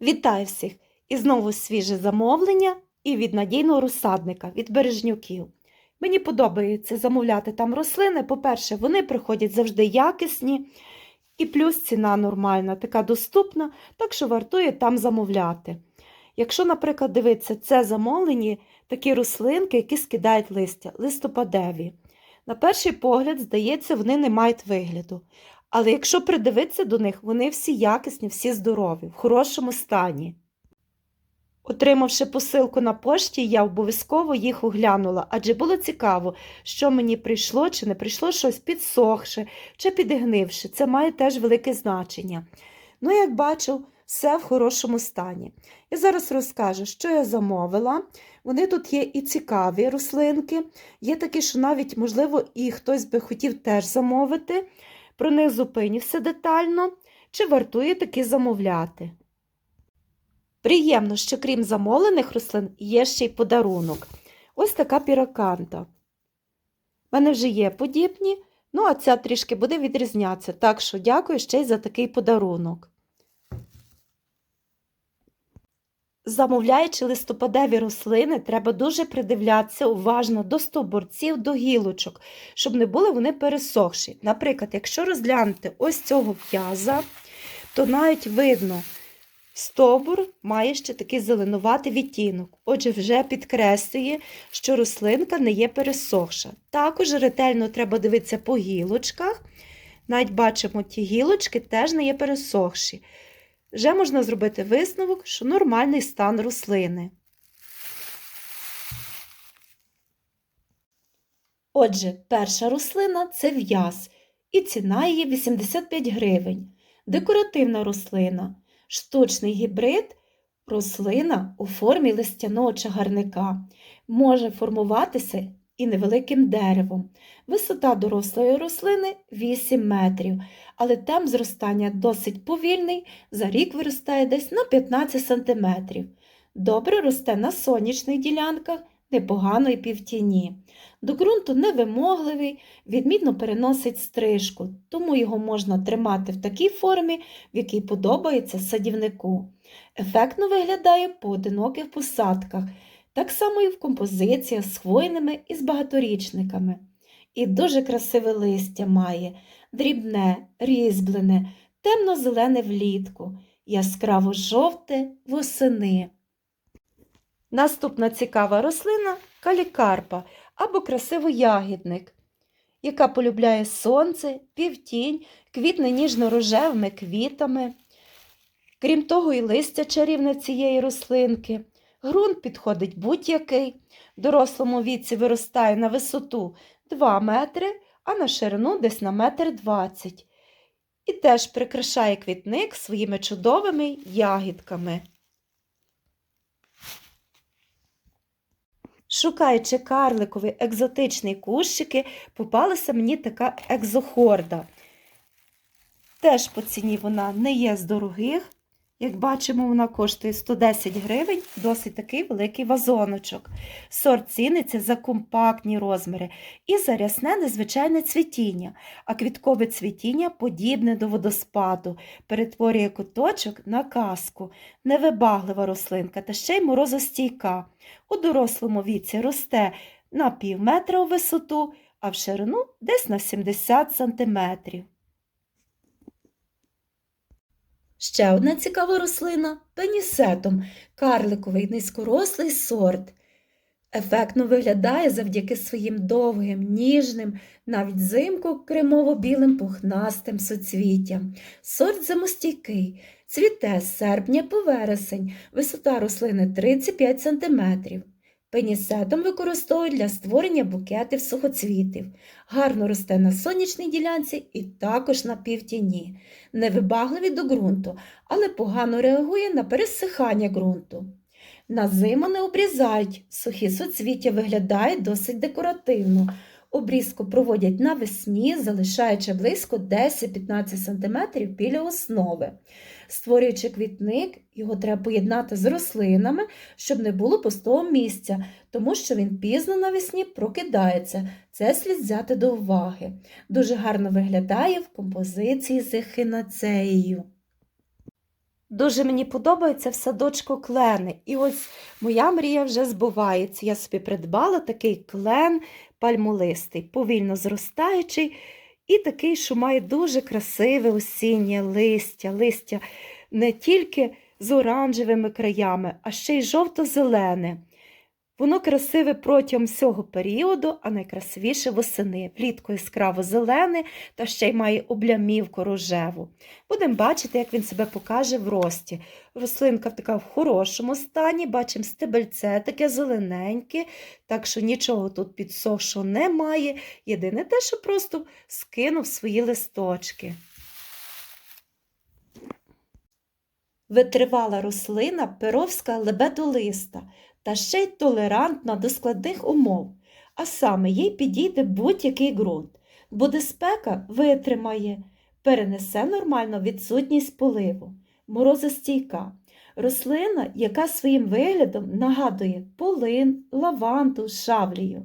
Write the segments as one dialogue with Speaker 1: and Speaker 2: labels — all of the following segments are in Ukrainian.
Speaker 1: Вітаю всіх! І знову свіже замовлення і від надійного розсадника, від бережнюків. Мені подобається замовляти там рослини. По-перше, вони приходять завжди якісні, і плюс ціна нормальна, така доступна, так що вартує там замовляти. Якщо, наприклад, дивитися, це замовлені такі рослинки, які скидають листя, листопадеві. На перший погляд, здається, вони не мають вигляду. Але якщо придивитися до них, вони всі якісні, всі здорові, в хорошому стані. Отримавши посилку на пошті, я обов'язково їх оглянула, адже було цікаво, що мені прийшло, чи не прийшло щось підсохше, чи підгнивши. Це має теж велике значення. Ну, як бачу, все в хорошому стані. Я зараз розкажу, що я замовила. Вони тут є і цікаві рослинки, є такі, що навіть, можливо, і хтось би хотів теж замовити. Про них зупинився детально, чи вартує таки замовляти. Приємно, що крім замовлених рослин, є ще й подарунок. Ось така піраканта. У мене вже є подібні, ну а ця трішки буде відрізнятися, так що дякую ще й за такий подарунок. Замовляючи листопадеві рослини, треба дуже придивлятися уважно до стовбурців, до гілочок, щоб не були вони пересохші. Наприклад, якщо розглянути ось цього в'яза, то навіть видно, стовбур має ще такий зеленуватий відтінок. Отже, вже підкреслює, що рослинка не є пересохша. Також ретельно треба дивитися по гілочках. Навіть бачимо, ті гілочки теж не є пересохші вже можна зробити висновок, що нормальний стан рослини. Отже, перша рослина це в'яз, і ціна її 85 гривень. Декоративна рослина, штучний гібрид, рослина у формі листяного чагарника, може формуватися і невеликим деревом. Висота дорослої рослини 8 метрів, але темп зростання досить повільний, за рік виростає десь на 15 см. Добре росте на сонячних ділянках, непогано і півтіні. До ґрунту невимогливий, відмінно переносить стрижку, тому його можна тримати в такій формі, в якій подобається садівнику. Ефектно виглядає по одиноких посадках, так само і в композиціях з хвойними і з багаторічниками. І дуже красиве листя має, дрібне, різьблене, темно-зелене влітку, яскраво жовте восени. Наступна цікава рослина калікарпа або красивоягідник, яка полюбляє сонце, півтінь, квітне ніжно-рожевими квітами. Крім того, і листя чарівне цієї рослинки. Грунт підходить будь-який, в дорослому віці виростає на висоту 2 метри, а на ширину десь на метр 20. І теж прикрашає квітник своїми чудовими ягідками. Шукаючи карликові екзотичні кущики, попалася мені така екзохорда. Теж по ціні вона не є з дорогих. Як бачимо, вона коштує 110 гривень, досить такий великий вазоночок. Сорт ціниться за компактні розміри і за рясне незвичайне цвітіння, а квіткове цвітіння подібне до водоспаду, перетворює куточок на казку, невибаглива рослинка та ще й морозостійка. У дорослому віці росте на пів метра у висоту, а в ширину десь на 70 сантиметрів. Ще одна цікава рослина пенісетом, карликовий низькорослий сорт. Ефектно виглядає завдяки своїм довгим, ніжним, навіть зимку кремово-білим пухнастим соцвіттям. Сорт зимостійкий, цвіте з серпня по вересень, висота рослини 35 см. Пенісетом використовують для створення букетів сухоцвітів. Гарно росте на сонячній ділянці і також на півтіні. Невибагливі до ґрунту, але погано реагує на пересихання ґрунту. На зиму не обрізають, сухі соцвіття виглядають досить декоративно. Обрізку проводять навесні, залишаючи близько 10-15 см біля основи. Створюючи квітник, його треба поєднати з рослинами, щоб не було пустого місця, тому що він пізно навесні прокидається. Це слід взяти до уваги. Дуже гарно виглядає в композиції з ехінацеєю. Дуже мені подобається в садочку клени. І ось моя мрія вже збувається. Я собі придбала такий клен пальмолистий, повільно зростаючий, і такий, що має дуже красиве осіннє листя, листя не тільки з оранжевими краями, а ще й жовто-зелене. Воно красиве протягом всього періоду, а найкрасивіше восени. Влітку яскраво зелене та ще й має облямівку рожеву. Будемо бачити, як він себе покаже в рості. Рослинка така в хорошому стані, бачимо стебельце таке зелененьке, так що нічого тут підсохшого немає. Єдине те, що просто скинув свої листочки. Витривала рослина перовська лебедолиста та ще й толерантна до складних умов, а саме їй підійде будь-який ґрунт. Буде спека витримає, перенесе нормально відсутність поливу, морозостійка. Рослина, яка своїм виглядом нагадує полин, лаванду, шавлію.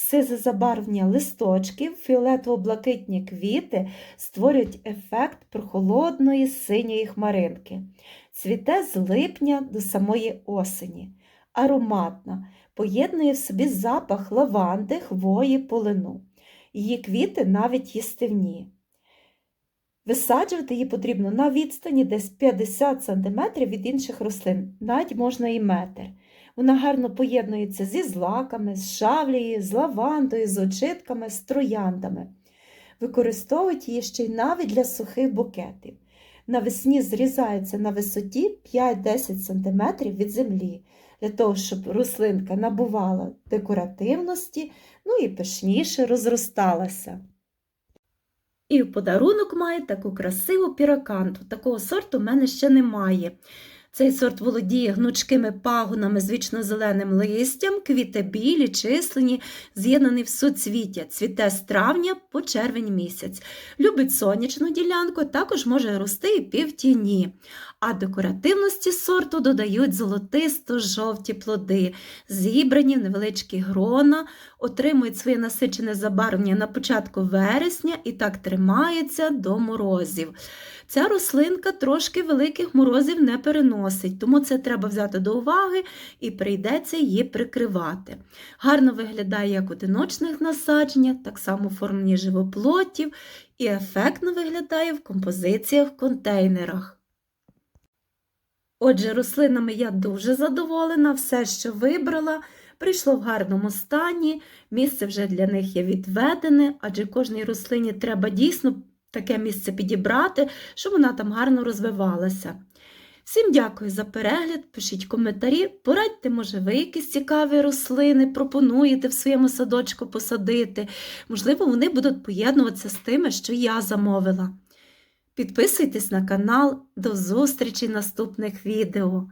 Speaker 1: Сизе забарвлення листочків, фіолетово-блакитні квіти створюють ефект прохолодної синьої хмаринки. Цвіте з липня до самої осені. Ароматна, поєднує в собі запах лаванди, хвої, полину. Її квіти навіть їстивні. Висаджувати її потрібно на відстані десь 50 см від інших рослин, навіть можна і метр. Вона гарно поєднується зі злаками, з шавлією, з лавандою, з очитками, з трояндами. Використовують її ще й навіть для сухих букетів. Навесні зрізається на висоті 5-10 см від землі, для того, щоб рослинка набувала декоративності, ну і пишніше розросталася. І в подарунок має таку красиву піраканту. Такого сорту в мене ще немає. Цей сорт володіє гнучкими пагонами з вічно-зеленим листям, квіти білі, числені, з'єднані в суцвіття, цвіте з травня по червень місяць. Любить сонячну ділянку, також може рости і півтіні. А декоративності сорту додають золотисто-жовті плоди, зібрані в невеличкі грона, отримують своє насичене забарвлення на початку вересня і так тримається до морозів. Ця рослинка трошки великих морозів не переносить, тому це треба взяти до уваги і прийдеться її прикривати. Гарно виглядає як одиночних насадженнях, так само в формі живоплотів і ефектно виглядає в композиціях в контейнерах. Отже, рослинами я дуже задоволена, все, що вибрала, прийшло в гарному стані, місце вже для них є відведене, адже кожній рослині треба дійсно таке місце підібрати, щоб вона там гарно розвивалася. Всім дякую за перегляд, пишіть коментарі, порадьте, може, ви якісь цікаві рослини пропонуєте в своєму садочку посадити. Можливо, вони будуть поєднуватися з тими, що я замовила. Підписуйтесь на канал, до зустрічі в наступних відео.